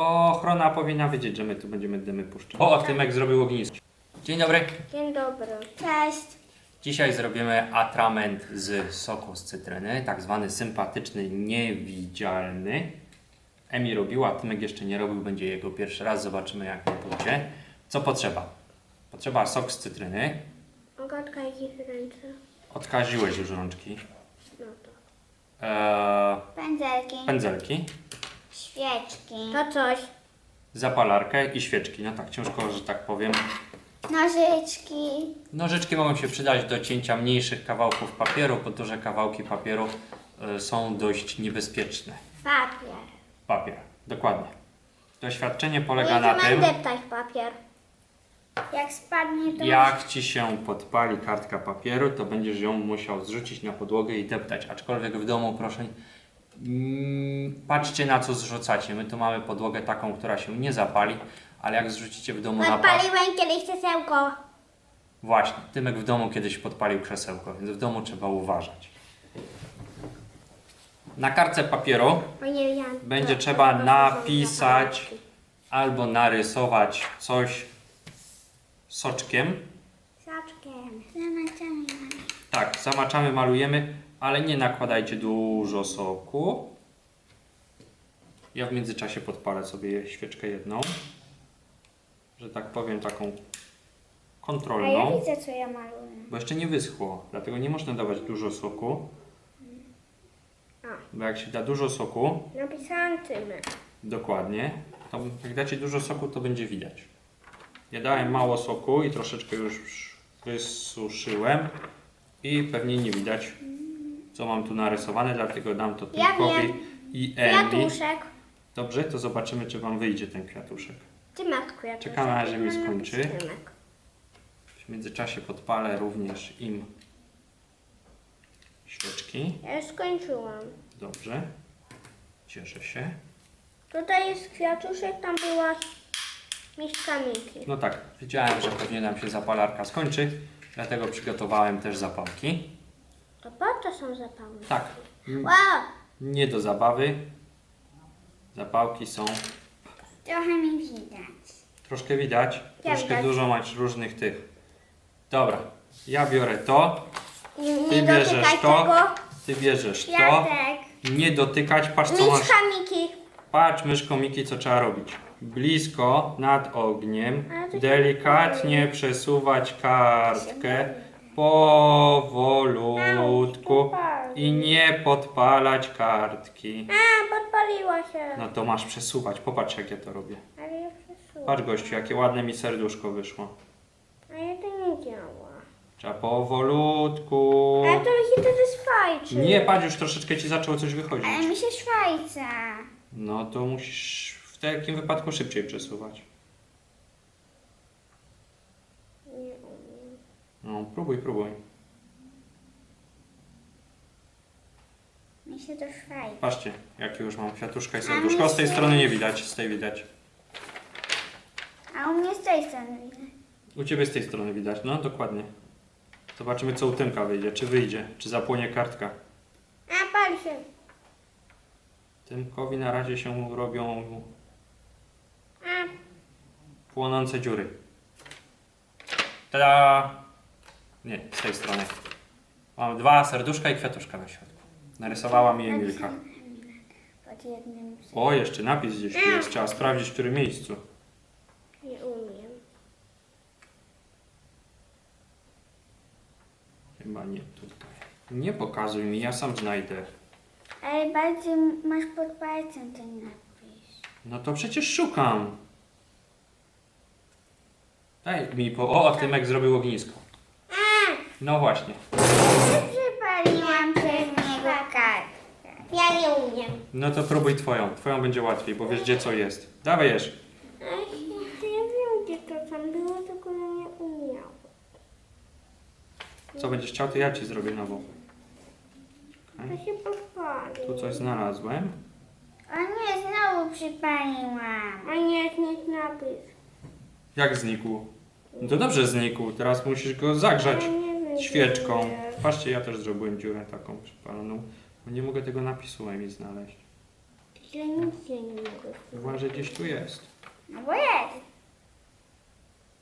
Ochrona powinna wiedzieć, że my tu będziemy dymy puszczać. O, Tymek zrobił ognisko. Dzień dobry. Dzień dobry. Cześć. Dzisiaj zrobimy atrament z soku z cytryny, tak zwany sympatyczny, niewidzialny. Emi robiła, Tymek jeszcze nie robił, będzie jego pierwszy raz, zobaczymy jak mu pójdzie. Co potrzeba? Potrzeba sok z cytryny. Ogotka jakich ręce? Odkaziłeś już rączki. No to. Eee, Pędzelki. pędzelki, Świeczki. To coś. zapalarkę i świeczki. No tak, ciężko, że tak powiem. Nożyczki. Nożyczki mogą się przydać do cięcia mniejszych kawałków papieru, bo duże kawałki papieru y, są dość niebezpieczne. Papier. Papier, dokładnie. Doświadczenie polega na mam tym, deptać papier. Jak spadnie to... jak ci się podpali kartka papieru, to będziesz ją musiał zrzucić na podłogę i deptać. Aczkolwiek w domu, proszę, patrzcie na co zrzucacie. My tu mamy podłogę taką, która się nie zapali, ale jak zrzucicie w domu na pa- Podpaliłem kiedyś krzesełko. Właśnie, Tymek w domu kiedyś podpalił krzesełko, więc w domu trzeba uważać. Na kartce papieru Bo nie wiedziałam. będzie trzeba napisać albo narysować coś soczkiem. Zamaczamy. Tak, zamaczamy, malujemy, ale nie nakładajcie dużo soku. Ja w międzyczasie podpalę sobie świeczkę jedną, że tak powiem taką A ja kontrolną. widzę co ja maluję. Bo jeszcze nie wyschło, dlatego nie można dawać dużo soku. A. Bo jak się da dużo soku, Napisałam tymy. dokładnie, to jak dacie dużo soku, to będzie widać. Ja dałem mało soku i troszeczkę już wysuszyłem i pewnie nie widać, co mam tu narysowane, dlatego dam to Ja wiem. i Emi. Kwiatuszek. Dobrze, to zobaczymy, czy Wam wyjdzie ten kwiatuszek. Ty masz kwiatuszek. Czekamy, aż mi skończy. Tymek. W międzyczasie podpalę również im świeczki. Ja już skończyłam. Dobrze. Cieszę się. Tutaj jest kwiatuszek, tam była miszka Miki. No tak, wiedziałem, że pewnie nam się zapalarka skończy, dlatego przygotowałem też zapałki. To po to są zapały. Tak, m- Wow! nie do zabawy. Zapałki są, Trochę mi widać. troszkę widać, Ja troszkę widać. dużo masz różnych tych. Dobra, ja biorę to, Nie, Ty nie bierzesz dotykaj to. tego. ty bierzesz to. Nie dotykać, patrz co masz. Patrz myszko Miki, co trzeba robić. Blisko, nad ogniem, delikatnie przesuwać kartkę powolutku i nie podpalać kartki. A, podpaliła się. No to masz przesuwać, popatrz jak ja to robię. Ale ja przesuwam. Patrz gościu, jakie ładne mi serduszko wyszło. Ale to nie działa. Trzeba powolutku. Ale to mi się to fajczy. Nie, patrz, już troszeczkę ci zaczęło coś wychodzić. Ale mi się szwajca. No to musisz w takim wypadku szybciej przesuwać. Nie umiem. No, próbuj, próbuj. Mi się to szwajca. Patrzcie, jakie już mam kwiatuszka i serduszko. Z tej strony nie widać, z tej widać. A u mnie z tej strony widać. U ciebie z tej strony widać, no dokładnie. Zobaczymy co u Tymka wyjdzie, czy wyjdzie, czy zapłonie kartka. A, pali się. Tymkowi na razie się robią płonące dziury. Tada! Nie, z tej strony. Mam dwa serduszka i kwiatuszka na środku. Narysowała mi Emilka. Pod jednym. O, jeszcze napis gdzieś tu jest, trzeba sprawdzić w którym miejscu. nie umiem. Chyba nie tutaj. Nie pokazuj mi, ja sam znajdę. Ale bardziej masz pod palcem ten napis. No to przecież szukam. Daj mi po... O, Tymek zrobił ognisko. No właśnie. Przypaliłam przez niego kartkę. Ja nie umiem. No to próbuj twoją. Twoją będzie łatwiej, bo wiesz gdzie co jest. Dawaj jesz. A, ja wiem, gdzie to tam było, tylko ja nie umiałam. Co będziesz chciał, to ja ci zrobię nową. To się podpali. Tu coś znalazłem. O nie, znowu przypaliłam. A nie, jest napis. Jak znikł? No to dobrze znikł. Teraz musisz go zagrzać Ja świeczką. Patrzcie, ja też zrobiłem dziurę taką przypaloną. Bo nie mogę tego napisu mi znaleźć. Źle nic się nie mogę. Uważaj, gdzieś tu jest. No bo jest.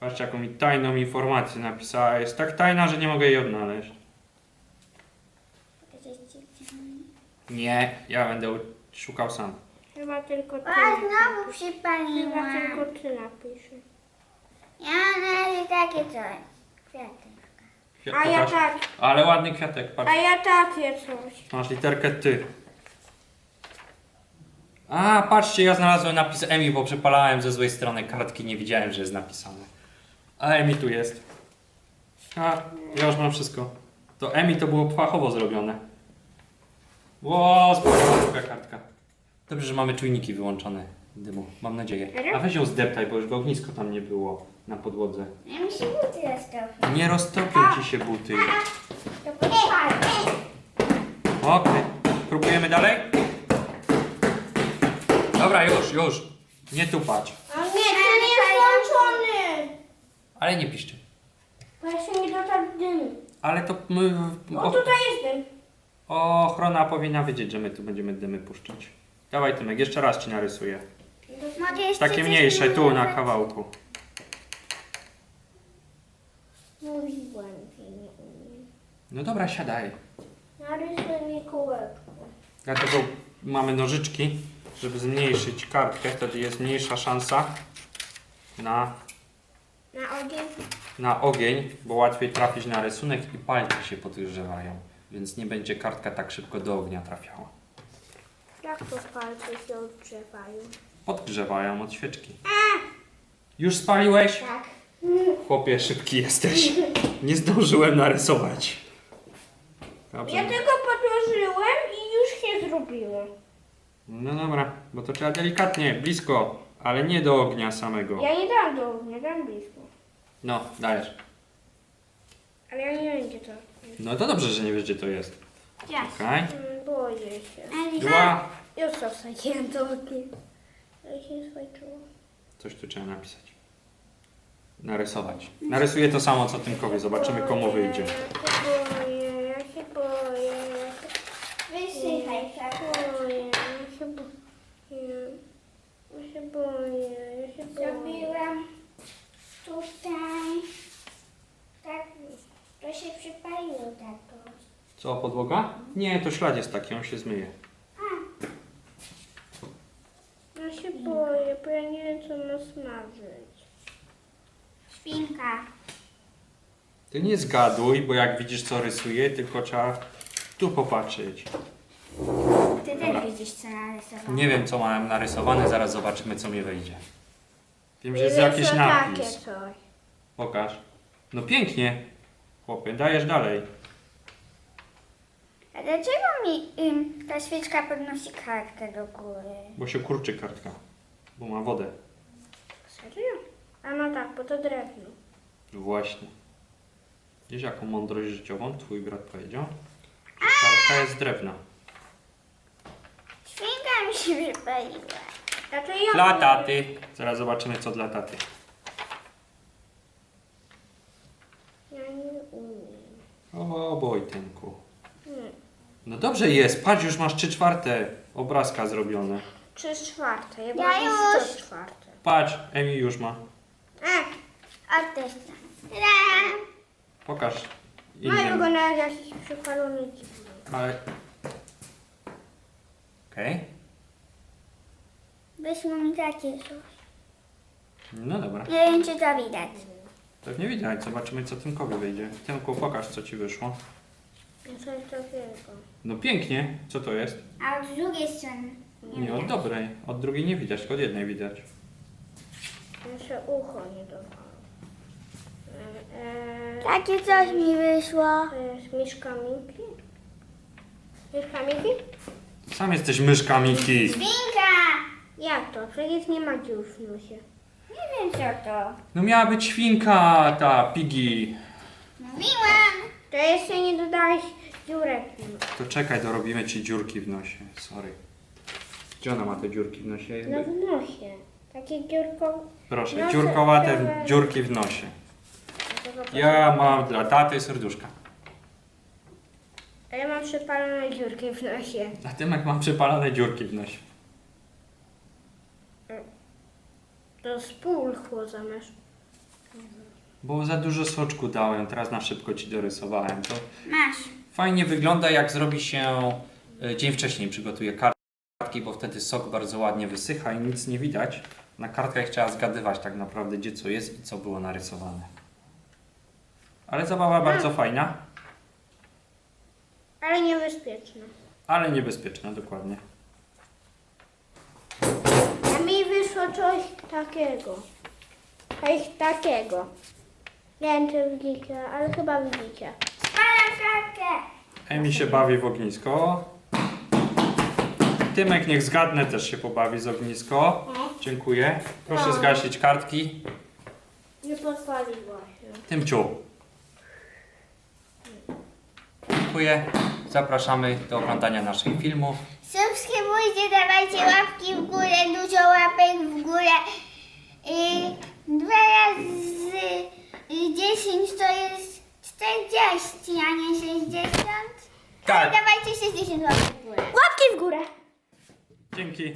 Patrzcie, jaką mi tajną informację napisała. Jest tak tajna, że nie mogę jej odnaleźć. Nie, ja będę szukał sam. Chyba tylko ty. A znowu Chyba przypaliłam. tylko ty napiszesz. Ja na takie coś. Kwiaty. Kwiat, A ja pokaż. tak. Ale ładny kwiatek, patrz. A ja takie coś. Masz literkę ty. A, patrzcie, ja znalazłem napis Emi, bo przepalałem ze złej strony kartki, nie widziałem, że jest napisane. A Emi tu jest. A, ja już mam wszystko. To Emi to było fachowo zrobione. Ło, druga kartka. Dobrze, że mamy czujniki wyłączone dymu, mam nadzieję. A weź ją zdeptaj, bo już go ognisko tam nie było na podłodze. Ja mi się buty roztopią. Nie roztopią ci się buty. To podpalę. Okej. Próbujemy dalej? Dobra, już, już. Nie tupać. A nie, ten jest włączony. Ale nie piszcie. Bo ja się nie dotarł dym. Ale to my... O, tutaj jest dym. ochrona powinna wiedzieć, że my tu będziemy dymy puszczać. Dawaj Tymek, jeszcze raz ci narysuję. Mogę jeszcze Takie coś mniejsze, tu na kawałku. Mówiłem, że nie umiem. No dobra, siadaj. Narysuj mi kółeczko. Dlatego mamy nożyczki, żeby zmniejszyć kartkę, wtedy jest mniejsza szansa na, Na ogień. na ogień, bo łatwiej trafić na rysunek i palce się podgrzewają, więc nie będzie kartka tak szybko do ognia trafiała. Jak to palce się odgrzewają? Podgrzewają od świeczki. Już spaliłeś? Tak. Chłopie, szybki jesteś. Nie zdążyłem narysować. Dobrze. Ja tylko podłożyłem i już się zrobiło. No dobra, bo to trzeba delikatnie, blisko, ale nie do ognia samego. Ja nie dam do ognia, dam blisko. No, dajesz. Ale ja nie wiem gdzie to jest. No to dobrze, że nie wiesz, gdzie to jest. Yes. Okej. Mm, Boję się. Dwa. Już to wsadziłem do ognia. Ale się nie skończyło. Coś tu trzeba napisać. Narysować. Narysuję to samo, co Tymkowi. Zobaczymy, komu wyjdzie. Ja się boję, ja się boję. ja się wysychaj tak. boję, ja się boję. Ja się boję, ja się boję. Zrobiłam tutaj. Tak, to się przypaliło tak. Co, podłoga? Nie, to ślad jest taki, on się zmyje. Ja się boję, bo ja nie wiem co ma smażyć. Świnka. Ty nie zgaduj, bo jak widzisz, co rysuję, tylko trzeba tu popatrzeć. Ty też widzisz co narysowałam. Nie wiem, co mam narysowane, zaraz zobaczymy, co mi wyjdzie. Wiem, że jest wiem, jakiś co napis. Takie coś. Pokaż. No pięknie. Chłopie, dajesz dalej. A dlaczego mi ym, ta świeczka podnosi kartkę do góry? Bo się kurczy kartka. Bo ma wodę. Serio? A no tak, bo to drewno. Właśnie. Wiesz, jaką mądrość życiową twój brat powiedział? Że jest drewna. Świnka mi się ja Dla taty. Zaraz zobaczymy, co dla taty. Ja nie umiem. O, Bojtynku. Nie. No dobrze jest, patrz, już masz 3 czwarte obrazka zrobione. Trzy czwarte. Ja, Ja mam już. trzy czwarte. Patrz, Emi już ma. Też tam. Ra! Pokaż mają innym. go na jakiś przypalony dziwny. Ale... Okej. Wyszło mi takie coś. No dobra. Nie wiem, czy to widać. Pewnie widać, zobaczymy, co Tymkowi wyjdzie. Tymku, pokaż, co ci wyszło. Coś takiego. No pięknie. Co to jest? A od drugiej strony Nie, od dobrej. Od drugiej nie widać, tylko od jednej widać. Jeszcze ucho nie dopało. E, e, Takie coś mi wyszło. to jest miszka Miki? Miszka Miki? Sam jesteś myszka, Miki. Świnka! Jak to? Przecież nie ma dziur w nosie. Nie wiem, co to. No miała być świnka, ta Piggy. Mówiłam! To jeszcze nie dodałeś dziurek w nosie. To czekaj, dorobimy ci dziurki w nosie. Sorry. Gdzie ona ma te dziurki w nosie? No w nosie. Takie dziurko... Proszę, No, dziurkowate to- dziurki w nosie. Ja mam dla taty serduszka. A ja mam przypalone dziurki w nosie. A Tymek mam przypalane dziurki w nosie. To spulchło zamiast. Bo za dużo soczku dałem, teraz na szybko ci dorysowałem. To Masz. fajnie wygląda, jak zrobi się e, dzień wcześniej przygotuje kartki, bo wtedy sok bardzo ładnie wysycha i nic nie widać. Na kartkach trzeba zgadywać tak naprawdę, gdzie co jest i co było narysowane. Ale zabawa bardzo fajna, Ale niebezpieczne. ale niebezpieczna, dokładnie. A mi wyszło coś takiego. Coś takiego. Nie wiem, czy widzicie, ale chyba widzicie. Spalam kartkę. Emi się bawi w ognisko. Tymek niech zgadnę też się pobawi z ognisko. Dziękuję. Proszę zgasić kartki. Nie pozwoliło się. Tymciu. Dziękuję. Zapraszamy do oglądania naszych filmów. Subskrybujcie, dawajcie łapki w górę, dużo łapek w górę. I dwa razy y, 10 to jest 40, a nie 60. Tak. Dawajcie 60 łapek w górę. Łapki w górę! Dzięki.